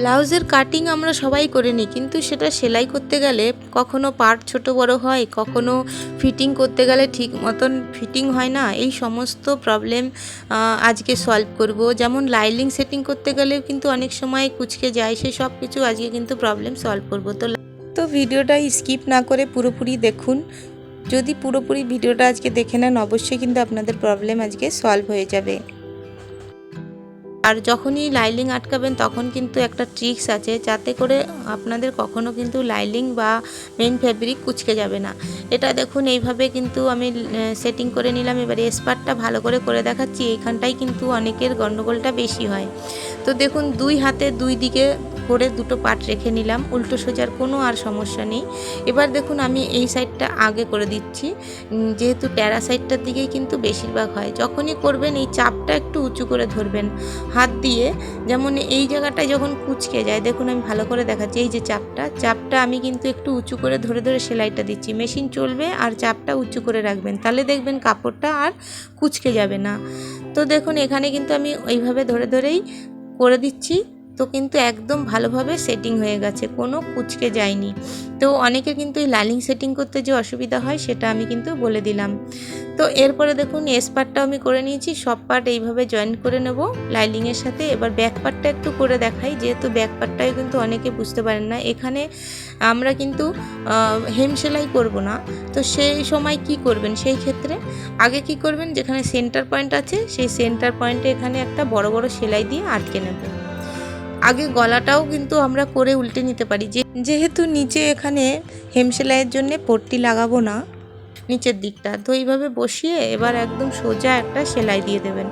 ব্লাউজের কাটিং আমরা সবাই করে নিই, কিন্তু সেটা সেলাই করতে গেলে কখনো পার্ট ছোট বড় হয়, কখনো ফিটিং করতে গেলে ঠিক মতন ফিটিং হয় না। এই সমস্ত প্রবলেম আজকে সলভ করব। যেমন লাইলিং সেটিং করতে গেলেও কিন্তু অনেক সময় কুচকে যায়, সে সব কিছু আজকে কিন্তু প্রবলেম সলভ করব। তো তো ভিডিওটা স্কিপ না করে পুরোপুরি দেখুন। যদি পুরোপুরি ভিডিওটা আজকে দেখে নেন, অবশ্যই কিন্তু আপনাদের প্রবলেম আজকে সলভ হয়ে যাবে। আর যখনই লাইলিং আটকাবেন, তখন কিন্তু একটা ট্রিক্স আছে যাতে করে আপনাদের কখনো কিন্তু লাইলিং বা মেন ফ্যাব্রিক কুচকে যাবে না। এটা দেখুন, এইভাবে কিন্তু আমি সেটিং করে নিলাম। এবারে স্পারটা ভালো করে করে দেখাচ্ছি। এইখানটাই কিন্তু অনেকের গণ্ডগোলটা বেশি হয়। তো দেখুন, দুই হাতে দুই দিকে করে দুটো পার্ট রেখে নিলাম। উল্টো সোজার কোনো আর সমস্যা নেই। এবার দেখুন আমি এই সাইডটা আগে করে দিচ্ছি। যেহেতু ট্যারা সাইডটার দিকেই কিন্তু বেশিরভাগ হয়। যখনই করবেন এই চাপটা একটু উঁচু করে ধরবেন হাত দিয়ে। যেমন এই জায়গাটায় যখন কুচকে যায়, দেখুন আমি ভালো করে দেখাচ্ছি এই যে চাপটা। চাপটা আমি কিন্তু একটু উঁচু করে ধরে ধরে সেলাইটা দিচ্ছি। মেশিন চলবে আর চাপটা উঁচু করে রাখবেন। তাহলে দেখবেন কাপড়টা আর কুচকে যাবে না। তো দেখুন এখানে কিন্তু আমি ওইভাবে ধরে ধরেই করে দিচ্ছি। তো কিন্তু একদম ভালোভাবে সেটিং হয়ে গেছে, কোনো কুচকে যায়নি। তো অনেকে কিন্তু এই লাইলিং সেটিং করতে যে অসুবিধা হয় সেটা আমি কিন্তু বলে দিলাম। তো এরপরে দেখুন এস পার্টটাও আমি করে নিয়েছি, সব পার্ট এইভাবে জয়েন করে নেব লাইলিংয়ের সাথে। এবার ব্যাক পার্টটা একটু করে দেখাই, যেহেতু ব্যাক পার্টটাও কিন্তু অনেকে বুঝতে পারেন না। এখানে আমরা কিন্তু হেম সেলাই করব না। তো সেই সময় কি করবেন? সেই ক্ষেত্রে আগে কি করবেন? যেখানে সেন্টার পয়েন্ট আছে, সেই সেন্টার পয়েন্টে এখানে একটা বড় বড় সেলাই দিয়ে আটকে নেব আগে গলাটাও কিন্তু আমরা করে উল্টে নিতে পারি। যে, যেহেতু নিচে এখানে হেমসেলাইয়ের জন্য পট্টি লাগাবো না, নিচের দিকটা, তো এইভাবে বসিয়ে এবার একদম সোজা একটা সেলাই দিয়ে দেবেন।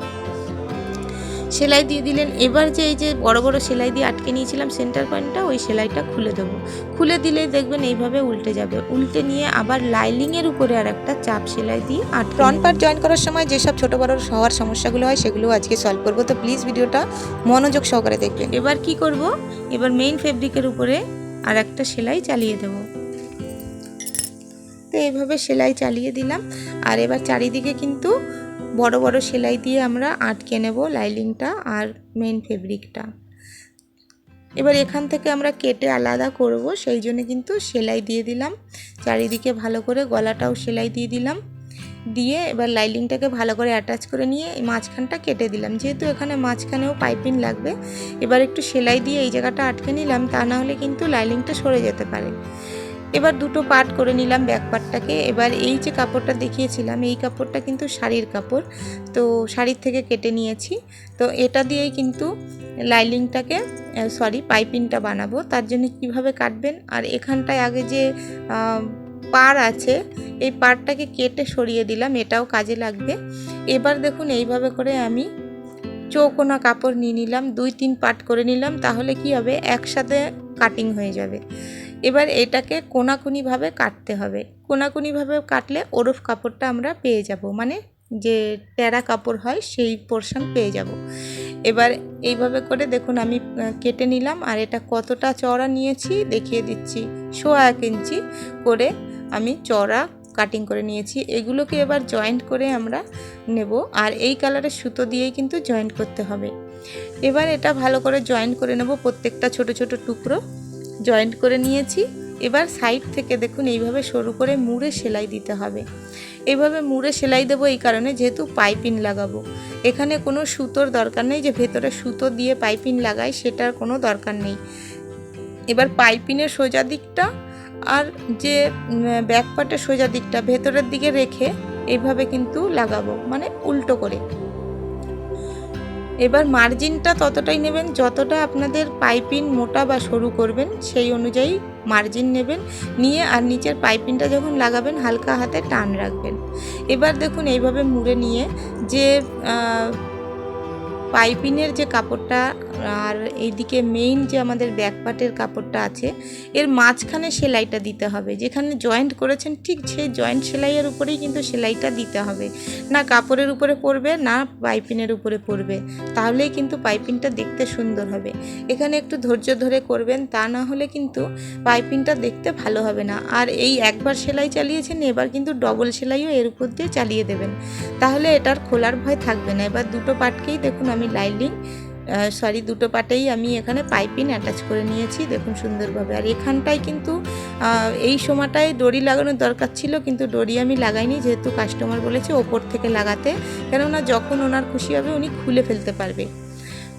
সেলাই দিয়ে দিলেন। এবার যে এই যে বড় বড় সেলাই দিয়ে আটকে নিয়েছিলাম সেন্টার পয়েন্টটা ওই সেলাইটা খুলে দেবো। খুলে দিলেই দেখবেন এইভাবে উল্টে যাবে। উল্টে নিয়ে আবার লাইলিংয়ের উপরে আর একটা চাপ সেলাই দিয়ে আট ফ্রন্ট পার্ট জয়েন করার সময় যেসব ছোট বড় হওয়ার সমস্যাগুলো হয় সেগুলো আজকে সলভ করব। তো প্লিজ ভিডিওটা মনোযোগ সহকারে দেখবেন। এবার কি করব? এবার মেইন ফেব্রিকের উপরে আর একটা সেলাই চালিয়ে দেব। তো এইভাবে সেলাই চালিয়ে দিলাম। আর এবার চারিদিকে কিন্তু বড় বড় সেলাই দিয়ে আমরা আটকে নেব লাইলিংটা আর মেন ফেব্রিকটা এবার এখান থেকে আমরা কেটে আলাদা করব, সেই জন্য কিন্তু সেলাই দিয়ে দিলাম। চারিদিকে ভালো করে গলাটাও সেলাই দিয়ে দিলাম। দিয়ে এবার লাইলিংটাকে ভালো করে অ্যাটাচ করে নিয়ে এই মাঝখানটা কেটে দিলাম। যেহেতু এখানে মাঝখানেও পাইপিং লাগবে, এবার একটু সেলাই দিয়ে এই জায়গাটা আটকে নিলাম, তা না হলে কিন্তু লাইলিংটা সরে যেতে পারে। এবার দুটো পার্ট করে নিলাম ব্যাক পার্টটাকে এবার এই যে কাপড়টা দেখিয়েছিলাম, এই কাপড়টা কিন্তু শাড়ির কাপড়। তো শাড়ির থেকে কেটে নিয়েছি। তো এটা দিয়েই কিন্তু লাইলিংটাকে সরি পাইপিংটা বানাবো। তার জন্য কীভাবে কাটবেন? আর এখানটায় আগে যে পার আছে, এই পারটাকে কেটে সরিয়ে দিলাম। এটাও কাজে লাগবে। এবার দেখুন, এইভাবে করে আমি চৌকোনা কাপড় নিয়ে নিলাম। দুই, তিন পাট করে নিলাম। তাহলে কি হবে? একসাথে কাটিং হয়ে যাবে। এবার এটাকে কোনাকুনিভাবে কাটতে হবে। কোনাকুনিভাবে কাটলে ওরফ কাপড়টা আমরা পেয়ে যাব মানে যে টেরা কাপড় হয় সেই পোর্শন পেয়ে যাব। এবার এইভাবে করে দেখুন আমি কেটে নিলাম আর এটা কতটা চওড়া নিয়েছি দেখিয়ে দিচ্ছি। সোয়া এক ইঞ্চি করে আমি চওড়া কাটিং করে নিয়েছি। এগুলোকে এবার জয়েন্ট করে আমরা নেব আর এই কালারের সুতো দিয়েই কিন্তু জয়েন্ট করতে হবে। এবার এটা ভালো করে জয়েন্ট করে নেব প্রত্যেকটা ছোট ছোট টুকরো। জয়েন্ট করে নিয়েছি। এবার সাইড থেকে দেখুন এইভাবে সরু করে মুড়ে সেলাই দিতে হবে। এইভাবে মুড়ে সেলাই দেবো এই কারণে যেহেতু পাইপিং লাগাবো। এখানে কোনো সুতোর দরকার নেই, যে ভেতরে সুতো দিয়ে পাইপিং লাগাই সেটার কোনো দরকার নেই। এবার পাইপিনের সোজা দিকটা আর যে ব্যাক পার্টের সোজা দিকটা ভেতরের দিকে রেখে এইভাবে কিন্তু লাগাবো মানে উল্টো করে। এবার মার্জিনটা ততটাই নেবেন যতটা আপনাদের পাইপিং মোটা বা সরু করবেন, সেই অনুযায়ী মার্জিন নেবেন, নিয়ে আর নিচের পাইপিংটা যখন লাগাবেন, হালকা হাতে টান রাখবেন। এবার দেখুন এইভাবে মুড়ে নিয়ে যে পাইপিনের যে কাপড়টা, আর এইদিকে মেইন যে আমাদের ব্যাক পার্টের কাপড়টা আছে, এর মাঝখানে সেলাইটা দিতে হবে। যেখানে জয়েন্ট করেছেন, ঠিক সেই জয়েন্ট সেলাইয়ের উপরেই কিন্তু সেলাইটা দিতে হবে। না কাপড়ের উপরে পড়বে না পাইপিনের উপরে পড়বে তাহলেই কিন্তু পাইপিনটা দেখতে সুন্দর হবে। এখানে একটু ধৈর্য ধরে করবেন, তা না হলে কিন্তু পাইপিনটা দেখতে ভালো হবে না। আর এই একবার সেলাই চালিয়েছেন, এবার কিন্তু ডবল সেলাইও এর উপর দিয়ে চালিয়ে দেবেন। তাহলে এটার খোলার ভয় থাকবে না। এবার দুটো পাটকেই দেখুন আমি লাইলিং সরি, দুটো পাটেই আমি এখানে পাইপিং অ্যাটাচ করে নিয়েছি, দেখুন সুন্দরভাবে। আর এখানটায় কিন্তু এই সময়টায় দড়ি লাগানোর দরকার ছিল, কিন্তু দড়ি আমি লাগাইনি, যেহেতু কাস্টমার বলেছে ওপর থেকে লাগাতে। কেননা যখন ওনার খুশি হবে, উনি খুলে ফেলতে পারবে।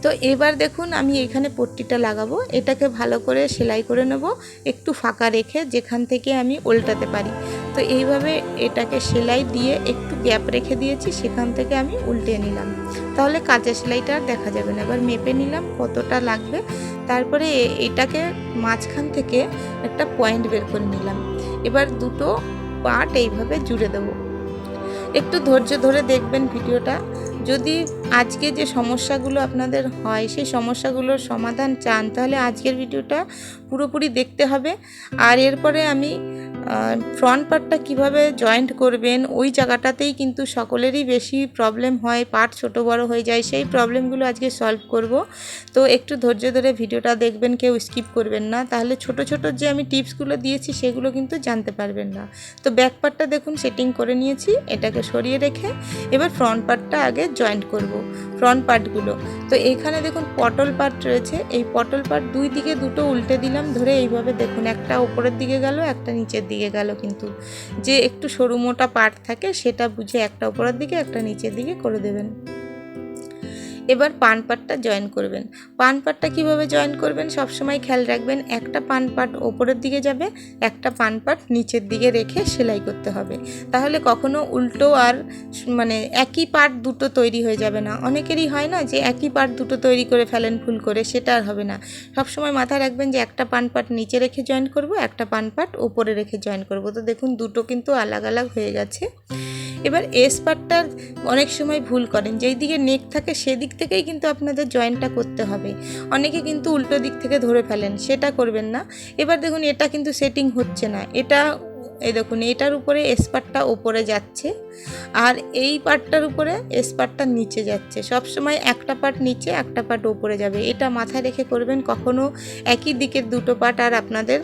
তো এবার দেখুন আমি এখানে পট্টিটা লাগাবো। এটাকে ভালো করে সেলাই করে নেব। একটু ফাঁকা রেখে যেখান থেকে আমি উল্টাতে পারি। তো এইভাবে এটাকে সেলাই দিয়ে একটু গ্যাপ রেখে দিয়েছি, সেখান থেকে আমি উল্টে নিলাম। তাহলে কাঁচা সেলাইটা আর দেখা যাবে না। এবার মেপে নিলাম কতটা লাগবে। তারপরে এটাকে মাঝখান থেকে একটা পয়েন্ট বের করে নিলাম। এবার দুটো পাট এইভাবে জুড়ে দেবো। একটু ধৈর্য ধরে দেখবেন ভিডিওটা। যদি আজকে যে সমস্যাগুলো আপনাদের হয়, সেই সমস্যাগুলোর সমাধান চান, তাহলে আজকের ভিডিওটা পুরোপুরি দেখতে হবে। আর এরপরে আমি ফ্রন্ট পার্টটা কীভাবে জয়েন্ট করবেন, ওই জায়গাটাতেই কিন্তু সকলেরই বেশি প্রবলেম হয় পার্ট ছোট বড় হয়ে যায়, সেই প্রবলেমগুলো আজকে সলভ করব। তো একটু ধৈর্য ধরে ভিডিওটা দেখবেন, কেউ স্কিপ করবেন না। তাহলে ছোট ছোট যে আমি টিপসগুলো দিয়েছি, সেগুলো কিন্তু জানতে পারবেন না। তো ব্যাক পার্টটা দেখুন সেটিং করে নিয়েছি, এটাকে সরিয়ে রেখে এবার ফ্রন্ট পার্টটা আগে জয়েন্ট করব ফ্রন্ট পার্টগুলো তো এখানে দেখুন, পটল পার্ট রয়েছে, এই পটল পার্ট দুই দিকে দুটো উল্টে দিলাম, ধরে এইভাবে দেখুন, একটা উপরের দিকে গেল, একটা নিচের দিকে। গেল কিন্তু যে একটু সরু মোটা পার্ট থাকে সেটা বুঝে একটা উপরের দিকে, একটা নিচের দিকে করে দেবেন। এবার পান পাটটা জয়েন করবেন। পান পাটটা কীভাবে জয়েন করবেন? সবসময় খেয়াল রাখবেন, একটা পান পাট ওপরের দিকে যাবে, একটা পান পাট নিচের দিকে রেখে সেলাই করতে হবে। তাহলে কখনো উল্টো আর মানে একই পার্ট দুটো তৈরি হয়ে যাবে না। অনেকেরই হয় না যে একই পার্ট দুটো তৈরি করে ফেলেন ফুল করে, সেটা আর হবে না। সবসময় মাথায় রাখবেন যে একটা পান পাট নিচে রেখে জয়েন করব, একটা পান পাট ওপরে রেখে জয়েন করব। তো দেখুন, দুটো কিন্তু আলাদা আলাদা হয়ে গেছে। এবার এস পার্টটার অনেক সময় ভুল করেন। যেই দিকে নেক থাকে, সেদিক থেকেই কিন্তু আপনাদের জয়েন্টটা করতে হবে। অনেকে কিন্তু উল্টো দিক থেকে ধরে ফেলেন, সেটা করবেন না। এবার দেখুন, এটা কিন্তু সেটিং হচ্ছে না। এটা, এই দেখুন, এটার উপরে এস পার্টটা ওপরে যাচ্ছে আর এই পার্টটার উপরে এস পার্টটা নিচে যাচ্ছে। সব সময় একটা পার্ট নিচে, একটা পার্ট ওপরে যাবে। এটা মাথায় রেখে করবেন, কখনো একই দিকের দুটো পার্ট আর আপনাদের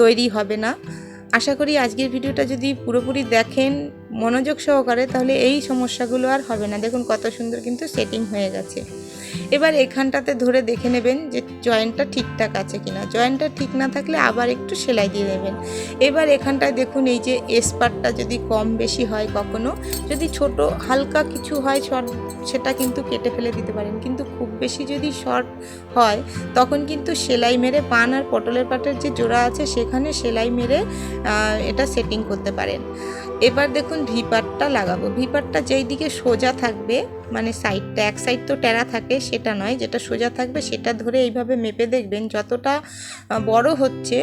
তৈরি হবে না। আশা করি আজকের ভিডিওটা যদি পুরোপুরি দেখেন মনোযোগ সহকারে, তাহলে এই সমস্যাগুলো আর হবে না। দেখুন কত সুন্দর কিন্তু সেটিং হয়ে গেছে। এবার এখানটাতে ধরে দেখে নেবেন যে জয়েন্টটা ঠিকঠাক আছে কিনা। জয়েন্টটা ঠিক না থাকলে আবার একটু সেলাই দিয়ে দেবেন এবার এখানটায় দেখুন এই যে এসপারটা যদি কম বেশি হয় কখনো, যদি ছোট হালকা কিছু হয় সেটা কিন্তু কেটে ফেলে দিতে পারেন। কিন্তু বেশি যদি শর্ট হয়, তখন কিন্তু সেলাই মেরে পান আর পটলের পাটের যে জোড়া আছে সেখানে সেলাই মেরে এটা সেটিং করতে পারেন। এবার দেখুন ভিপারটা লাগাবো। ভিপারটা যেই দিকে সোজা থাকবে মানে সাইডটা এক সাইড তো টেরা থাকে, সেটা নয়। যেটা সোজা থাকবে সেটা ধরে এইভাবে মেপে দেখবেন যতটা বড় হচ্ছে,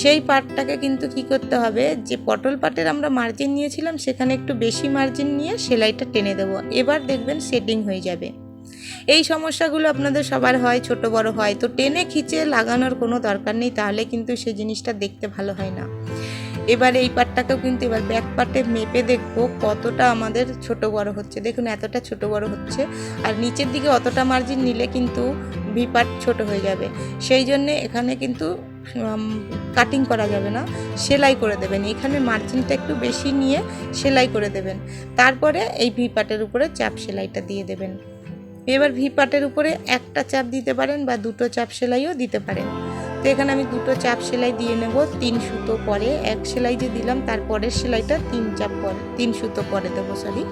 সেই পাটটাকে কিন্তু কি করতে হবে, যে পটল পাটের আমরা মার্জিন নিয়েছিলাম, সেখানে একটু বেশি মার্জিন নিয়ে সেলাইটা টেনে দেবো। এবার দেখবেন সেটিং হয়ে যাবে। এই সমস্যাগুলো আপনাদের সবার হয়, ছোট বড় হয়। তো টেনে খিচে লাগানোর কোনো দরকার নেই, তাহলে কিন্তু সেই জিনিসটা দেখতে ভালো হয় না। এবার এই পাটটাকেও কিন্তু এবার ব্যাক পার্টে মেপে দেখব কতটা আমাদের ছোট বড় হচ্ছে। দেখুন এতটা ছোট বড় হচ্ছে, আর নিচের দিকে অতটা মার্জিন নিলে কিন্তু ভি পার্ট ছোট হয়ে যাবে। সেই জন্যে এখানে কিন্তু কাটিং করা যাবে না, সেলাই করে দেবেন। এখানে মার্জিনটা একটু বেশি নিয়ে সেলাই করে দেবেন। তারপরে এই ভি পার্টের উপরে চাপ সেলাইটা দিয়ে দেবেন। এবার ভি পার্টের উপরে একটা চাপ দিতে পারেন বা দুটো চাপ সেলাইও দিতে পারেন। তো এখানে আমি দুটো চাপ সেলাই দিয়ে নেব, তিন সুতো পরে। এক সেলাই যে দিলাম তারপরের সেলাইটা তিন চাপ পরে, তিন সুতো পরে দেবো সরি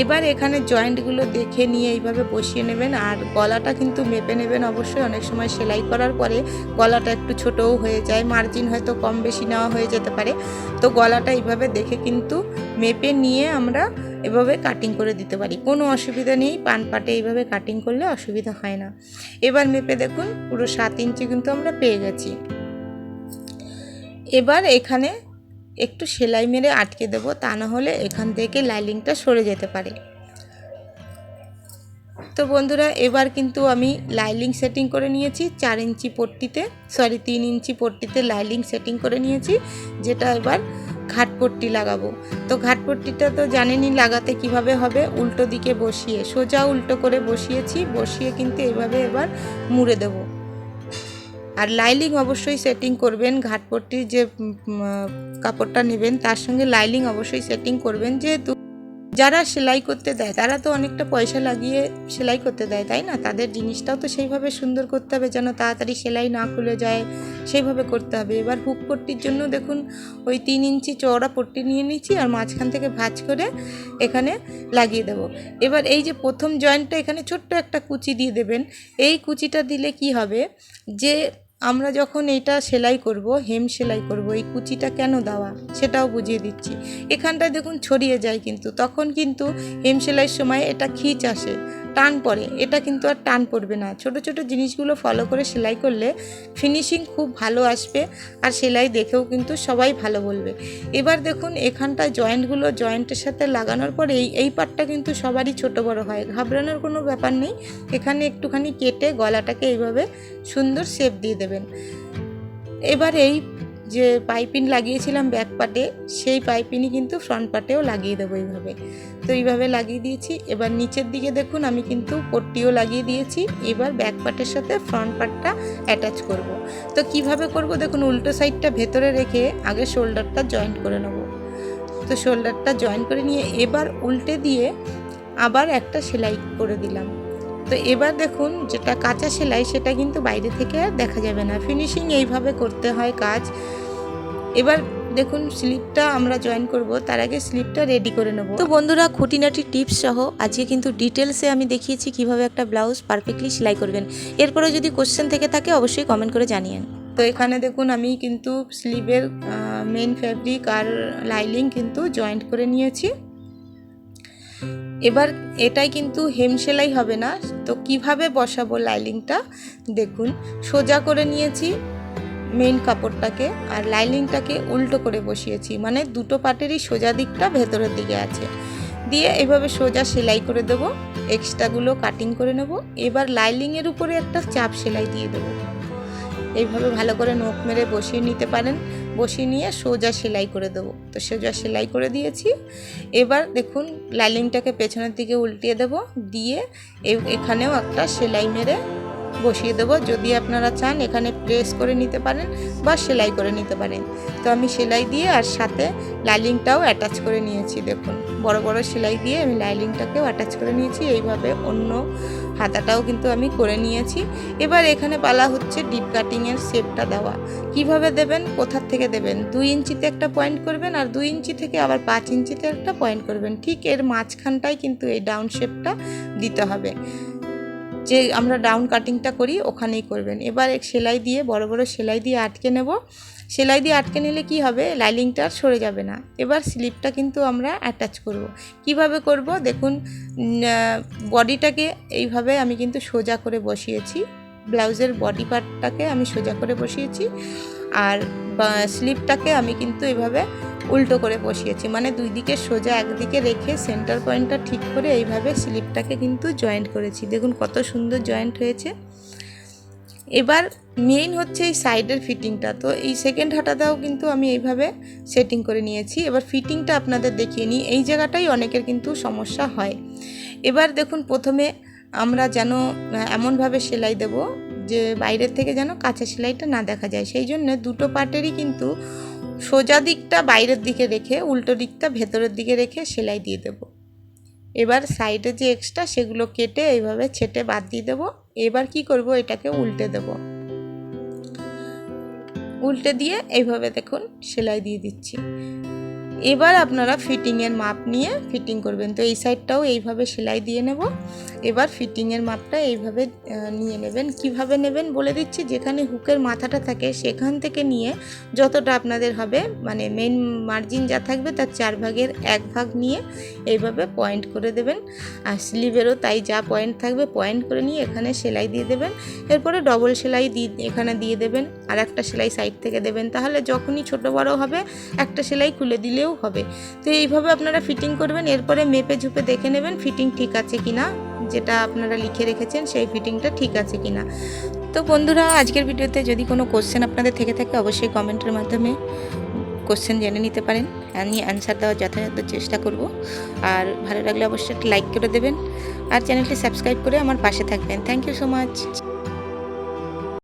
এবার এখানে জয়েন্টগুলো দেখে নিয়ে এইভাবে বসিয়ে নেবেন। আর গলাটা কিন্তু মেপে নেবেন অবশ্যই। অনেক সময় সেলাই করার পরে গলাটা একটু ছোটও হয়ে যায় মার্জিন হয়তো কম বেশি নেওয়া হয়ে যেতে পারে। তো গলাটা এইভাবে দেখে কিন্তু মেপে নিয়ে আমরা এভাবে কাটিং করে দিতে পারি। কোনো অসুবিধা নেই, পান পাটে এইভাবে কাটিং করলে অসুবিধা হয় না। এবার মেপে দেখুন, পুরো সাত ইঞ্চি কিন্তু আমরা পেয়ে গেছি। এবার এখানে একটু সেলাই মেরে আটকে দেবো, তা না হলে এখান থেকে লাইলিংটা সরে যেতে পারে। তো বন্ধুরা, এবার কিন্তু আমি লাইলিং সেটিং করে নিয়েছি চার ইঞ্চি পট্টিতে সরি তিন ইঞ্চি পট্টিতে লাইলিং সেটিং করে নিয়েছি, যেটা এবার ঘাটপট্টি লাগাবো। তো ঘাটপট্টিটা তো জানেনি লাগাতে কীভাবে হবে? উল্টো দিকে বসিয়ে, সোজা উল্টো করে বসিয়েছি, বসিয়ে কিন্তু এভাবে এবার মুড়ে দেবো। আর লাইলিং অবশ্যই সেটিং করবেন, ঘাটপট্টির যে কাপড়টা নেবেন, তার সঙ্গে লাইলিং অবশ্যই সেটিং করবেন, যেহেতু যারা সেলাই করতে দেয়, তারা তো অনেকটা পয়সা লাগিয়ে সেলাই করতে দেয়, তাই না? তাদের জিনিসটাও তো সেইভাবে সুন্দর করতে হবে যেন তাড়াতাড়ি সেলাই না খুলে যায়, সেইভাবে করতে হবে। এবার হুক পট্টির জন্য দেখুন, ওই তিন ইঞ্চি চওড়া পট্টি নিয়ে নিচ্ছি আর মাঝখান থেকে ভাঁজ করে এখানে লাগিয়ে দেবো। এবার এই যে প্রথম জয়েন্টটা এখানে ছোট্ট একটা কুচি দিয়ে দেবেন। এই কুচিটা দিলে কি হবে? যে আমরা যখন এটা সেলাই করব, হেম সেলাই করব, এই কুচিটা কেন দেওয়া সেটাও বুঝিয়ে দিচ্ছি। এখানটায় দেখুন ছড়িয়ে যায় কিন্তু, তখন কিন্তু হেম সেলাইয়ের সময় এটা খিচ আসে। টান পড়ে, এটা কিন্তু আর টান পড়বে না। ছোট ছোট জিনিসগুলো ফলো করে সেলাই করলে ফিনিশিং খুব ভালো আসবে আর সেলাই দেখেও কিন্তু সবাই ভালো বলবে। এবার দেখুন এখানটায় জয়েন্টগুলো জয়েন্টের সাথে লাগানোর পরে এই এই পার্টটা কিন্তু সবারই ছোট বড় হয়। ঘাবড়ানোর কোনো ব্যাপার নেই। এখানে একটুখানি কেটে গলাটাকে এইভাবে সুন্দর শেপ দিয়ে দেবেন। এবার এই যে পাইপিন লাগিয়েছিলাম ব্যাক পার্টে সেই পাইপিনই কিন্তু ফ্রন্ট পার্টেও লাগিয়ে দেবো এইভাবে। তো এইভাবে লাগিয়ে দিয়েছি। এবার নিচের দিকে দেখুন, আমি কিন্তু পট্টিও লাগিয়ে দিয়েছি। এবার ব্যাক পার্টের সাথে ফ্রন্ট পার্টটা অ্যাটাচ করব। তো কীভাবে করব? দেখুন, উল্টো সাইডটা ভেতরে রেখে আগে শোল্ডারটা জয়েন্ট করে নেব। তো শোল্ডারটা জয়েন করে নিয়ে এবার উল্টে দিয়ে আবার একটা সেলাই করে দিলাম। তো এবার দেখুন যেটা কাঁচা সেলাই সেটা কিন্তু বাইরে থেকে আর দেখা যাবে না। ফিনিশিং এইভাবে করতে হয় কাজ। এবার দেখুন স্লিপটা আমরা জয়েন করব তার আগে স্লিপটা রেডি করে নেব। তো বন্ধুরা খুঁটিনাটি টিপস সহ আজকে কিন্তু ডিটেলসে আমি দেখিয়েছি কীভাবে একটা ব্লাউজ পারফেক্টলি সেলাই করবেন। এরপরে যদি কোশ্চেন থেকে থাকে অবশ্যই কমেন্ট করে জানিয়েন তো এখানে দেখুন আমি কিন্তু স্লিভের মেন ফ্যাব্রিক আর লাইলিং কিন্তু জয়েন্ট করে নিয়েছি। এবার এটাই কিন্তু হেম সেলাই হবে না। তো কীভাবে বসাবো লাইলিংটা দেখুন, সোজা করে নিয়েছি মেইন কাপড়টাকে আর লাইলিংটাকে উল্টো করে বসিয়েছি। মানে দুটো পাটেরই সোজা দিকটা ভেতরের দিকে আছে। দিয়ে এভাবে সোজা সেলাই করে দেবো। এক্সট্রাগুলো কাটিং করে নেব। এবার লাইলিংয়ের উপরে একটা চাপ সেলাই দিয়ে দেবো। এইভাবে ভালো করে নখ মেরে বসিয়ে নিতে পারেন। বসিয়ে নিয়ে সোজা সেলাই করে দেবো। তো সোজা সেলাই করে দিয়েছি। এবার দেখুন লাইলিংটাকে পেছনের দিকে উল্টিয়ে দেবো। দিয়ে এখানেও একটা সেলাই মেরে বসিয়ে দেবো। যদি আপনারা চান, এখানে প্রেস করে নিতে পারেন বা সেলাই করে নিতে পারেন। তো আমি সেলাই দিয়ে আর সাথে লাইলিংটাও অ্যাটাচ করে নিয়েছি, দেখুন। বড় বড় সেলাই দিয়ে আমি লাইলিংটাকেও অ্যাটাচ করে নিয়েছি। এইভাবে অন্য হাতাটাও কিন্তু আমি করে নিয়েছি। এবার এখানে পালা হচ্ছে ডিপ কাটিংয়ের শেপটা দেওয়া। কীভাবে দেবেন? কোথার থেকে দেবেন? দুই ইঞ্চিতে একটা পয়েন্ট করবেন আর দুই ইঞ্চি থেকে আবার পাঁচ ইঞ্চিতে একটা পয়েন্ট করবেন। ঠিক এর মাঝখানটায় কিন্তু এই ডাউন শেপটা দিতে হবে। যে আমরা ডাউন কাটিংটা করি, ওখানেই করবেন। এবার এক সেলাই দিয়ে, বড় বড় সেলাই দিয়ে আটকে নেব। সেলাই দিয়ে আটকে নিলে কি হবে? লাইলিংটা সরে যাবে না। এবার স্লিপটা কিন্তু আমরা অ্যাটাচ করব। কীভাবে করব? দেখুন বডিটাকে এইভাবে আমি কিন্তু সোজা করে বসিয়েছি। ব্লাউজের বডি পার্টটাকে আমি সোজা করে বসিয়েছি। আর স্লিপটাকে আমি কিন্তু এভাবে উল্টো করে বসিয়েছি। মানে দুই দিকে সোজা একদিকে রেখে সেন্টার পয়েন্টটা ঠিক করে এইভাবে স্লিপটাকে কিন্তু জয়েন্ট করেছি। দেখুন কত সুন্দর জয়েন্ট হয়েছে। এবার মেইন হচ্ছে এই সাইডের ফিটিংটা তো এই সেকেন্ড হাতাটাও কিন্তু আমি এইভাবে সেটিং করে নিয়েছি। এবার ফিটিংটা আপনাদের দেখিয়ে নিই। এই জায়গাটাই অনেকের কিন্তু সমস্যা হয়। এবার দেখুন, প্রথমে আমরা যেন এমনভাবে সেলাই দেব যে বাইরের থেকে যেন কাঁচা সেলাইটা না দেখা যায়। সেই জন্য দুটো পার্টেরই কিন্তু সোজা দিকটা বাইরের দিকে রেখে, উল্টো দিকটা ভেতরের দিকে রেখে সেলাই দিয়ে দেব। এবার সাইডে যে এক্সট্রা সেগুলো কেটে এইভাবে ছেটে বাদ দিয়ে দেবো। এবার কি করব, এটাকে উল্টে দেব। উল্টে দিয়ে এইভাবে দেখুন, সেলাই দিয়ে দিচ্ছি। এবার আপনারা ফিটিংয়ের মাপ নিয়ে ফিটিং করবেন। তো এই সাইডটাও এইভাবে সেলাই দিয়ে নেব। এবার ফিটিংয়ের মাপটা এইভাবে নিয়ে নেবেন। কীভাবে নেবেন বলে দিচ্ছি, যেখানে হুকের মাথাটা থাকে সেখান থেকে নিয়ে যতটা আপনাদের হবে মানে মেন মার্জিন যা থাকবে তার চার ভাগের এক ভাগ নিয়ে এইভাবে পয়েন্ট করে দেবেন। আর স্লিভেরও তাই যা পয়েন্ট থাকবে পয়েন্ট করে নিয়ে এখানে সেলাই দিয়ে দেবেন। এরপরে ডবল সেলাই এখানে দিয়ে দেবেন। আর একটা সেলাই সাইড থেকে দেবেন। তাহলে যখনই ছোট বড় হবে, একটা সেলাই খুলে দিলেও হবে। তো এইভাবে আপনারা ফিটিং করবেন, এরপরে মেপে ঝুপে দেখে নেবেন ফিটিং ঠিক আছে কিনা, যেটা আপনারা লিখে রেখেছেন সেই ফিটিংটা ঠিক আছে কিনা। তো বন্ধুরা, আজকের ভিডিওতে যদি কোনো কোশ্চেন আপনাদের থেকে থাকে, অবশ্যই কমেন্টের মাধ্যমে কোশ্চেন জেনে নিতে পারেন। আমি অ্যান্সার দেওয়ার যথাযথ চেষ্টা করব। আর ভালো লাগলে অবশ্যই একটা লাইক করে দেবেন। আর চ্যানেলটি সাবস্ক্রাইব করে আমার পাশে থাকবেন। Thank you so much